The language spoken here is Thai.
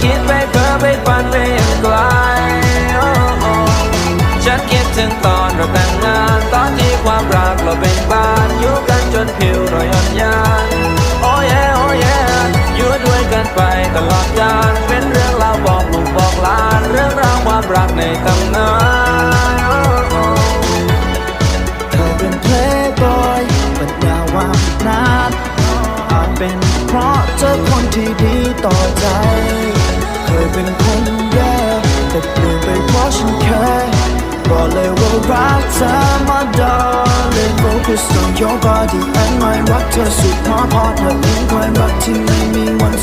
คิดไปเพ้อไปฝันไปยังไกลฉันคิดถึงตอนเราแต่งงาน ตอนที่ความรักเราเป็นบ้านอยู่กันจนผิวเราย่อนยานโอ้ยโอ้ยอยู่ด้วยกันไปตลอดกาลเป็นเรื่องราวบอกลูกบอกหลาน เรื่องราวความรักในตำนานเธอเป็นเพลย์บอยปัญวามนาจเป็นเพราะเจอคนที่ดีต่อใจ ยเป็นคนแย่แต่เปลี่ยนไปเพราะฉันเคยบอกเลยว่ารักเธอมา darling focus on your body and mind รักเธอสุดพอพอเธอมีความรักที่ไม่มีวัน